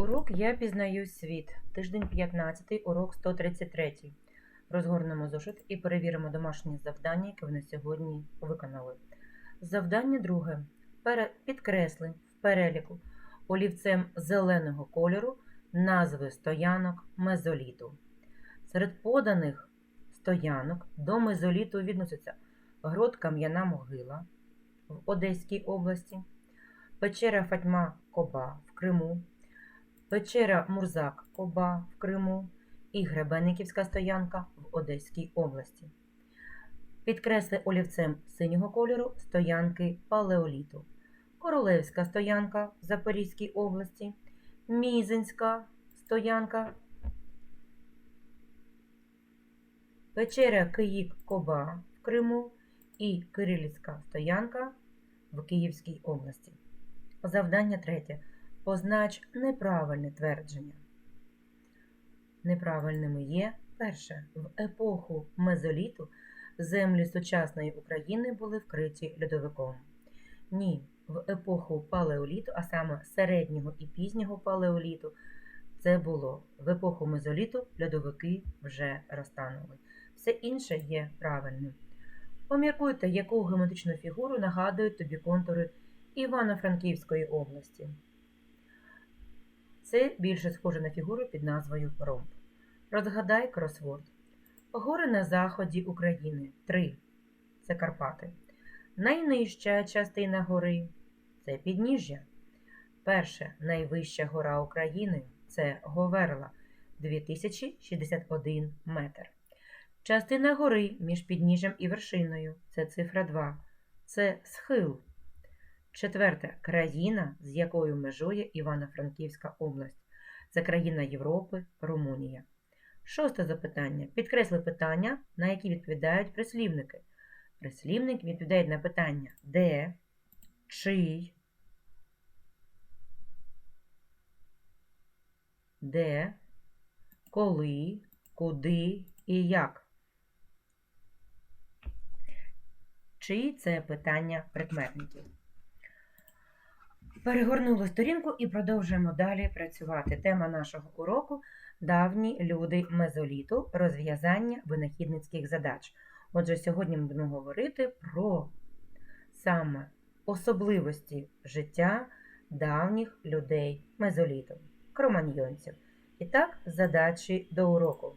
Урок Я пізнаю світ. Тиждень 15, урок 133. Розгорнемо зошит і перевіримо домашнє завдання, яке ви на сьогодні виконали. Завдання друге. Підкресли в переліку олівцем зеленого кольору назви стоянок мезоліту. Серед поданих стоянок до мезоліту відносяться Грот Кам'яна могила в Одеській області, печера Фатьма Коба в Криму, печера Мурзак Коба в Криму і Гребенниківська стоянка в Одеській області. Підкресли олівцем синього кольору стоянки палеоліту. Королевська стоянка в Запорізькій області, Мізинська стоянка, печера Київ Коба в Криму і Кирилівська стоянка в Київській області. Завдання третє. Познач неправильне твердження. Неправильними є перше. В епоху мезоліту землі сучасної України були вкриті льодовиком. Ні, в епоху палеоліту, а саме середнього і пізнього палеоліту, це було в епоху мезоліту льодовики вже розтанули. Все інше є правильним. Поміркуйте, яку геометричну фігуру нагадують тобі контури Івано-Франківської області. Це більше схоже на фігуру під назвою ромб. Розгадай кросворд. Гори на заході України 3. Це Карпати. Найнижча частина гори це підніжжя. Перша найвища гора України це Говерла 2061 метр. Частина гори між підніжжям і вершиною це цифра 2. Це схил. Четверте країна, з якою межує Івано-Франківська область. Це країна Європи, Румунія. Шосте запитання. Підкресли питання, на які відповідають прислівники. Прислівник відповідає на питання де, чий, де, коли, куди і як. Чиї це питання прикметників. Перегорнули сторінку і продовжуємо далі працювати. Тема нашого уроку давні люди мезоліту, розв'язання винахідницьких задач. Отже, сьогодні ми будемо говорити про саме особливості життя давніх людей мезоліту, кроманьйонців. І так, задачі до уроку.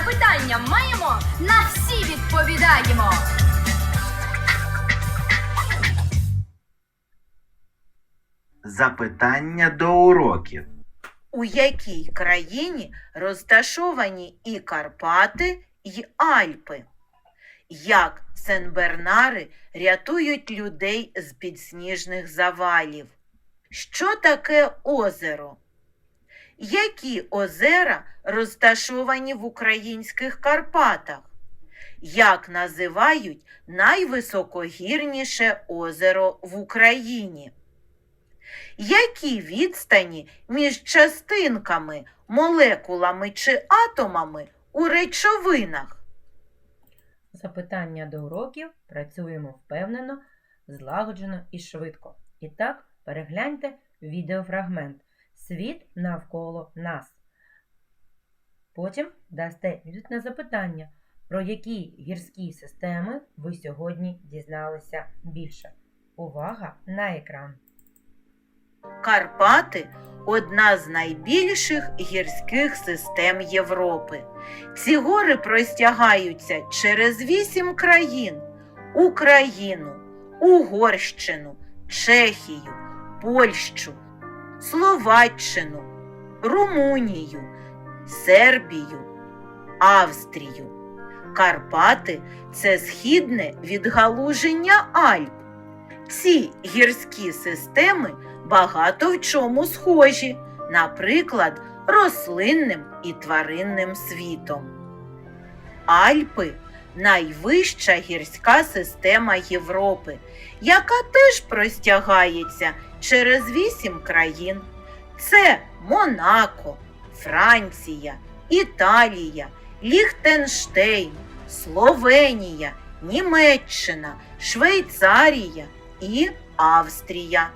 Запитання маємо, на всі відповідаємо. Запитання до уроків. У якій країні розташовані і Карпати, і Альпи? Як Сен-Бернари рятують людей з підсніжних завалів? Що таке озеро? Які озера розташовані в українських Карпатах? Як називають найвисокогірніше озеро в Україні? Які відстані між частинками, молекулами чи атомами у речовинах? Запитання до уроків працюємо впевнено, злагоджено і швидко. І так, перегляньте відеофрагмент Світ навколо нас. Потім дасте відповідь запитання, про які гірські системи ви сьогодні дізналися більше. Увага на екран! Карпати одна з найбільших гірських систем Європи. Ці гори простягаються через вісім країн: Україну, Угорщину, Чехію, Польщу, Словаччину, Румунію, Сербію, Австрію. Карпати це східне відгалуження Альп. Ці гірські системи багато в чому схожі, наприклад, рослинним і тваринним світом. Альпи найвища гірська система Європи, яка теж простягається через вісім країн. Це Монако, Франція, Італія, Ліхтенштейн, Словенія, Німеччина, Швейцарія і Австрія.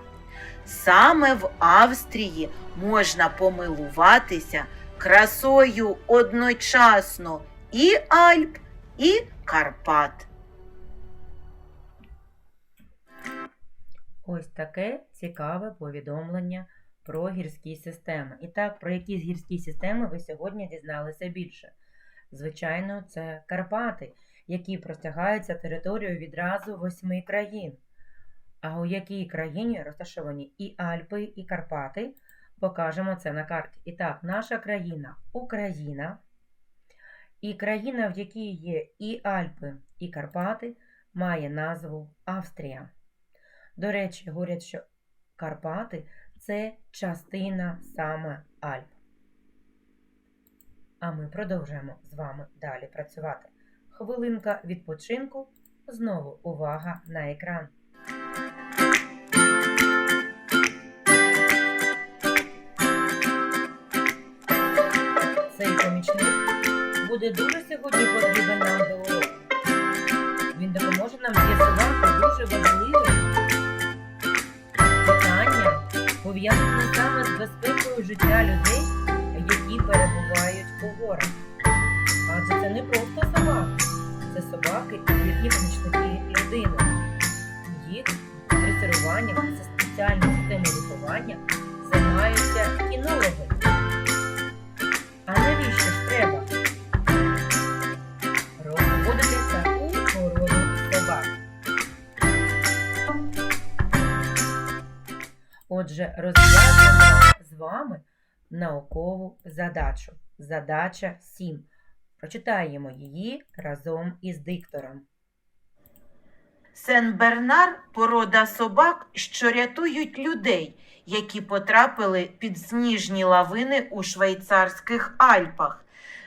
Саме в Австрії можна помилуватися красою одночасно і Альп, і Карпат. Ось таке цікаве повідомлення про гірські системи. І так, про які гірські системи ви сьогодні дізналися більше. Звичайно, це Карпати, які простягаються територією відразу восьми країн. А у якій країні розташовані і Альпи, і Карпати, покажемо це на карті. І так, наша країна Україна. І країна, в якій є і Альпи, і Карпати, має назву Австрія. До речі, говорять, що Карпати це частина саме Альп. А ми продовжуємо з вами далі працювати. Хвилинка відпочинку. Знову увага на екран. Цей помічник буде дуже сьогодні потрібен нам до. Він допоможе нам з'ясувати дуже важливе питання, пов'язане саме з безпекою життя людей, які перебувають у горах. Адже це не просто собаки, це собаки і вірні помічники людини. Їх дресируванням та спеціальною системою виховання займаються кінологи. Отже, розв'язуємо з вами наукову задачу. Задача 7. Прочитаємо її разом із диктором. Сен-Бернар порода собак, що рятують людей, які потрапили під сніжні лавини у швейцарських Альпах.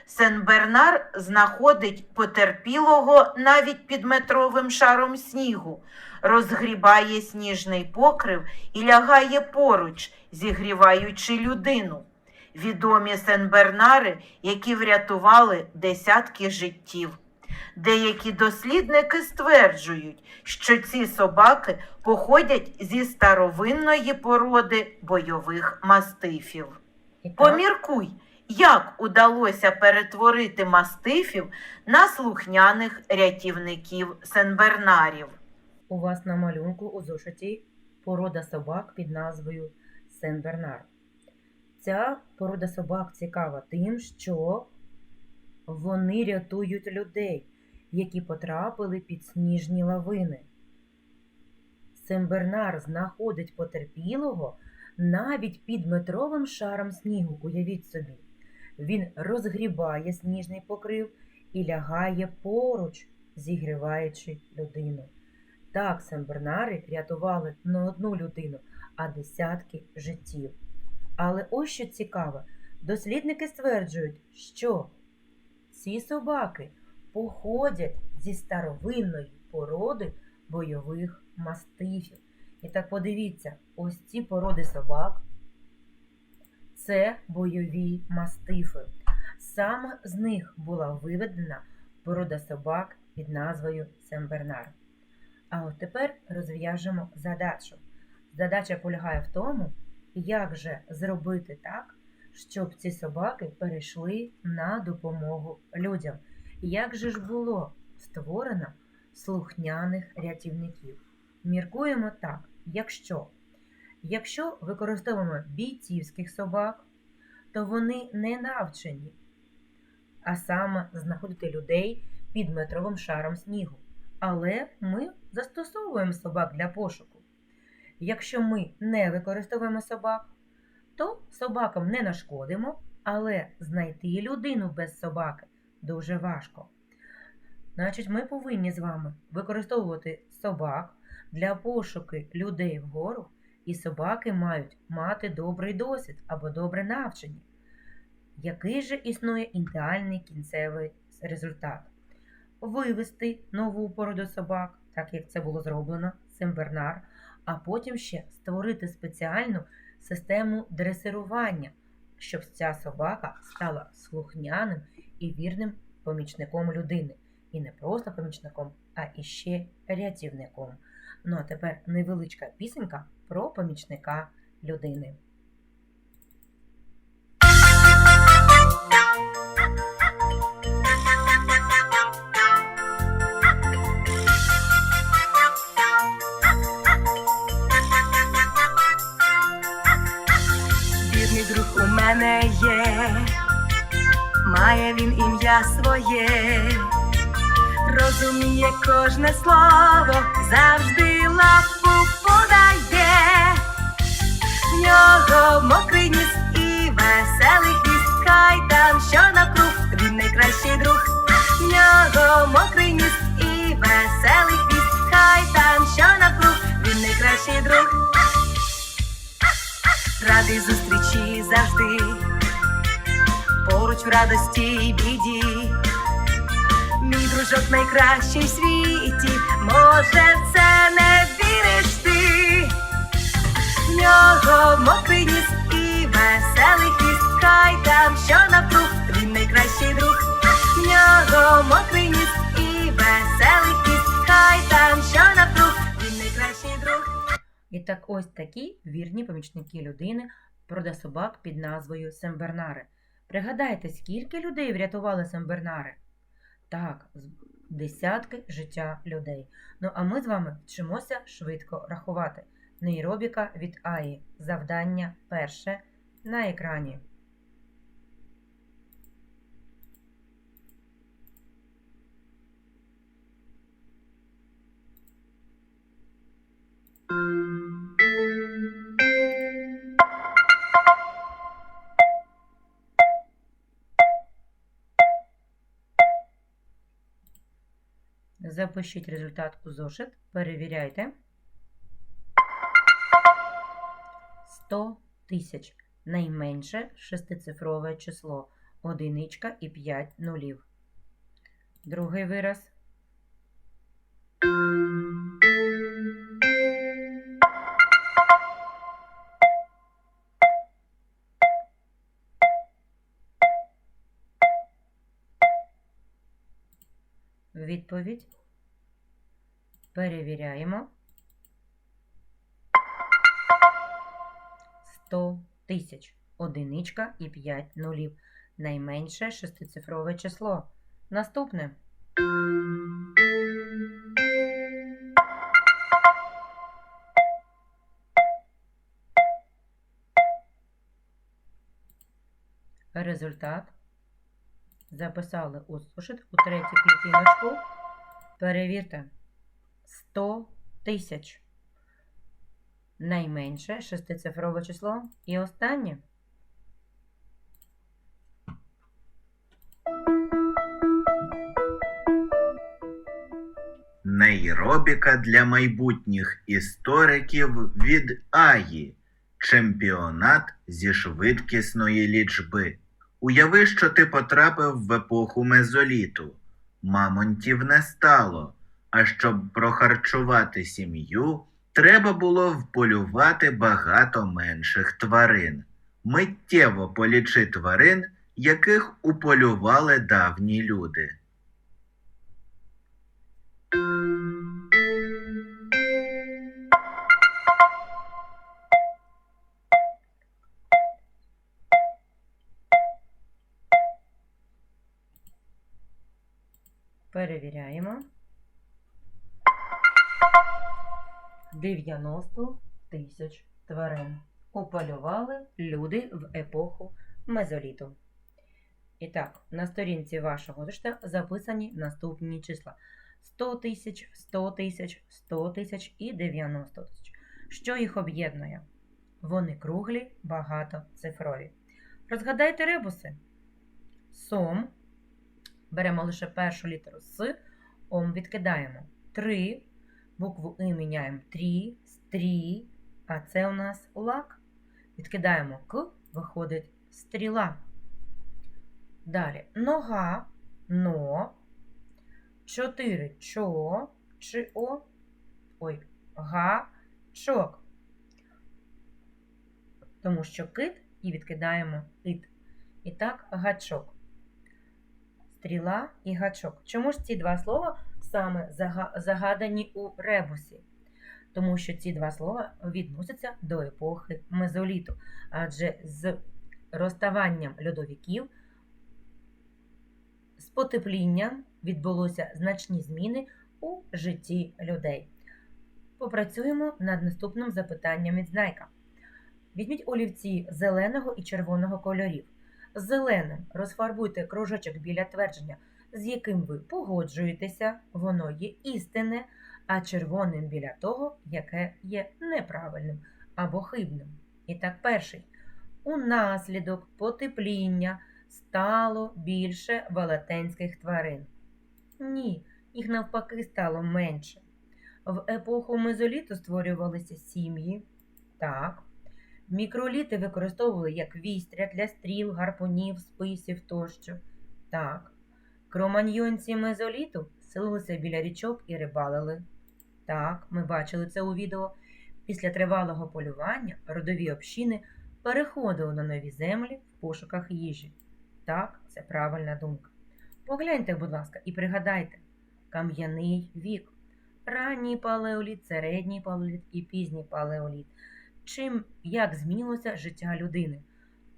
Сен-Бернар знаходить потерпілого навіть під метровим шаром снігу, розгрібає сніжний покрив і лягає поруч, зігріваючи людину. Відомі Сен-Бернари, які врятували десятки життів. Деякі дослідники стверджують, що ці собаки походять зі старовинної породи бойових мастифів. Поміркуй, як удалося перетворити мастифів на слухняних рятівників Сенбернарів. у вас на малюнку у зошиті порода собак під назвою Сен-Бернар. Ця порода собак цікава тим, що вони рятують людей, які потрапили під сніжні лавини. Сен-Бернар знаходить потерпілого навіть під метровим шаром снігу, уявіть собі. Він розгрібає сніжний покрив і лягає поруч, зігріваючи людину. Так Сен-Бернари рятували не одну людину, а десятки життів. Але ось що цікаве, дослідники стверджують, що ці собаки походять зі старовинної породи бойових мастифів. І так подивіться, ось ці породи собак це бойові мастифи. Саме з них була виведена порода собак під назвою Сен-Бернар. А от тепер розв'яжемо задачу. Задача полягає в тому, як же зробити так, щоб ці собаки перейшли на допомогу людям. Як же ж було створено слухняних рятівників? Міркуємо так, якщо, якщо використовуємо бійцівських собак, то вони не навчені, а саме знаходити людей під метровим шаром снігу. Але ми застосовуємо собак для пошуку. якщо ми не використовуємо собак, то собакам не нашкодимо, але знайти людину без собаки дуже важко. Значить, ми повинні з вами використовувати собак для пошуки людей вгору, і собаки мають мати добрий досвід або добре навчання. Який же існує ідеальний кінцевий результат? Вивести нову породу собак, так як це було зроблено, Симбернар, а потім ще створити спеціальну систему дресирування, щоб ця собака стала слухняним і вірним помічником людини. І не просто помічником, а іще рятівником. Ну а тепер невеличка пісенька про помічника людини. Вірний друг у мене є, має він ім'я своє, розуміє кожне слово, завжди лапу нього мокрий ніс і веселий хвіст, кайдан, що навкруг, він найкращий друг, в нього мокрий ніс і веселий хвіст, кайдан, що навкруг, він найкращий друг. Радий зустрічі завжди, поруч в радості й біді. Мій дружок найкращий в світі, може, це не віриш нього мокрий і веселий хвіст, кайдан, що навкруг, він найкращий друг. В нього мокрий ніс і веселий хвіст, кайдан, що навкруг, він найкращий друг. І так ось такі вірні помічники людини прода собак під назвою Сембернари. Пригадайте, скільки людей врятували Сембернари? Так, десятки життя людей. Ну а ми з вами вчимося швидко рахувати. Нейробіка від АІ. Завдання перше на екрані. Запишіть результат у зошит, перевіряйте. 100 тисяч. Найменше шестицифрове число. Одиничка і 5 нулів. Другий вираз. Відповідь. Перевіряємо. 100 тисяч. Одиничка і 5 нулів. Найменше шестицифрове число. Наступне. Результат. Записали у зошит у третю клітиночку. Перевірте. 100 тисяч. Найменше шестицифрове число. І останнє. Нейробіка для майбутніх істориків від Аї. Чемпіонат зі швидкісної лічби. Уяви, що ти потрапив в епоху мезоліту. Мамонтів не стало. А щоб прохарчувати сім'ю, треба було вполювати багато менших тварин. Миттєво полічи тварин, яких уполювали давні люди. Перевіряємо. 90 тисяч тварин. Уполювали люди в епоху мезоліту. І так, на сторінці вашого зошита записані наступні числа: 100 тисяч, 100 тисяч, 100 тисяч і 90 тисяч. Що їх об'єднує? Вони круглі, багатоцифрові. Розгадайте ребуси. Сом. Беремо лише першу літеру С, ом відкидаємо. Три. Букву И міняємо трі, стрі, а це у нас лак. Відкидаємо К, виходить стріла. Далі нога, но, чотири чо, чи о, ой, га, чок. Тому що кит і відкидаємо ит. І так, гачок. Стріла і гачок. Чому ж ці два слова саме загадані у ребусі? Тому що ці два слова відносяться до епохи мезоліту, адже з розставанням льодовиків з потеплінням відбулося значні зміни у житті людей. Попрацюємо над наступним запитанням від знайка. Візьміть олівці зеленого і червоного кольорів. Зеленим розфарбуйте кружочок біля твердження, з яким ви погоджуєтеся, воно є істинне, а червоним біля того, яке є неправильним або хибним. І так, перший. Унаслідок потепління стало більше велетенських тварин. Ні, їх навпаки стало менше. В епоху мезоліту створювалися сім'ї. Так. Мікроліти використовували як вістря для стріл, гарпунів, списів тощо. Так. Кроманьйонці мезоліту селилися біля річок і рибалили. Так, ми бачили це у відео. Після тривалого полювання родові общини переходили на нові землі в пошуках їжі. Так, це правильна думка. Погляньте, будь ласка, і пригадайте: кам'яний вік, ранній палеоліт, середній палеоліт і пізній палеоліт. Чим як змінилося життя людини?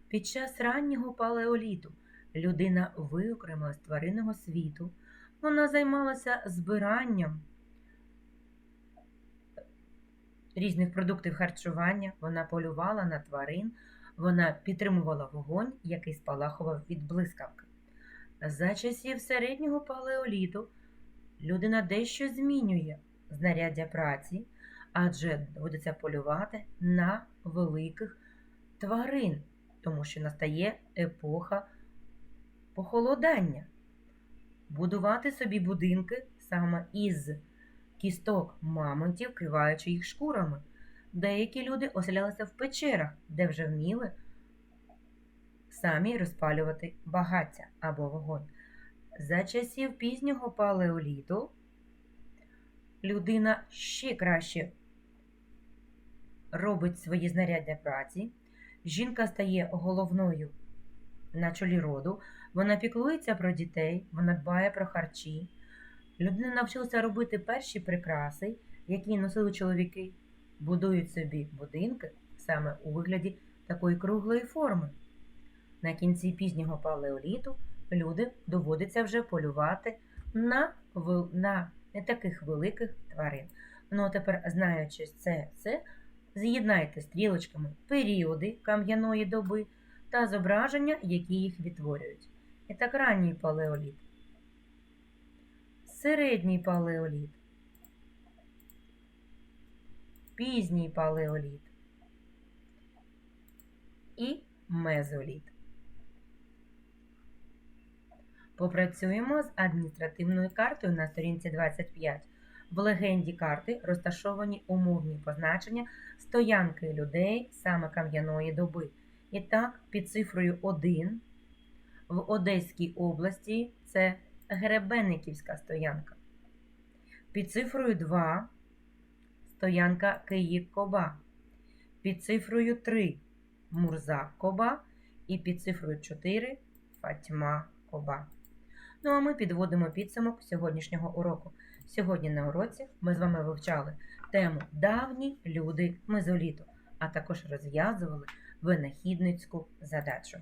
Під час раннього палеоліту людина виокремила з тваринного світу, вона займалася збиранням різних продуктів харчування, вона полювала на тварин, вона підтримувала вогонь, який спалахував від блискавки. За часів середнього палеоліту людина дещо змінює знаряддя праці, адже доводиться полювати на великих тварин, тому що настає епоха похолодання. Будувати собі будинки саме із кісток мамонтів, криваючи їх шкурами. Деякі люди оселялися в печерах, де вже вміли самі розпалювати багаття або вогонь. За часів пізнього палеоліту людина ще краще робить свої знаряддя праці. Жінка стає головною на чолі роду, вона піклується про дітей, вона дбає про харчі. Людина навчилася робити перші прикраси, які носили чоловіки, будують собі будинки саме у вигляді такої круглої форми. На кінці пізнього палеоліту люди доводиться вже полювати на, на не таких великих тварин. Ну а тепер, знаючи це все, з'єднайте стрілочками періоди кам'яної доби та зображення, які їх відтворюють. І так ранній палеоліт, середній палеоліт, пізній палеоліт і мезоліт. Попрацюємо з адміністративною картою на сторінці 25. В легенді карти розташовані умовні позначення стоянки людей саме кам'яної доби. І так, під цифрою 1 в Одеській області це Гребенниківська стоянка. Під цифрою 2 стоянка Київ-Коба. Під цифрою 3 Мурза-Коба. І під цифрою 4 Фатьма-Коба. Ну а ми підводимо підсумок сьогоднішнього уроку. Сьогодні на уроці ми з вами вивчали тему Давні люди мезоліту, а також розв'язували винахідницьку задачу.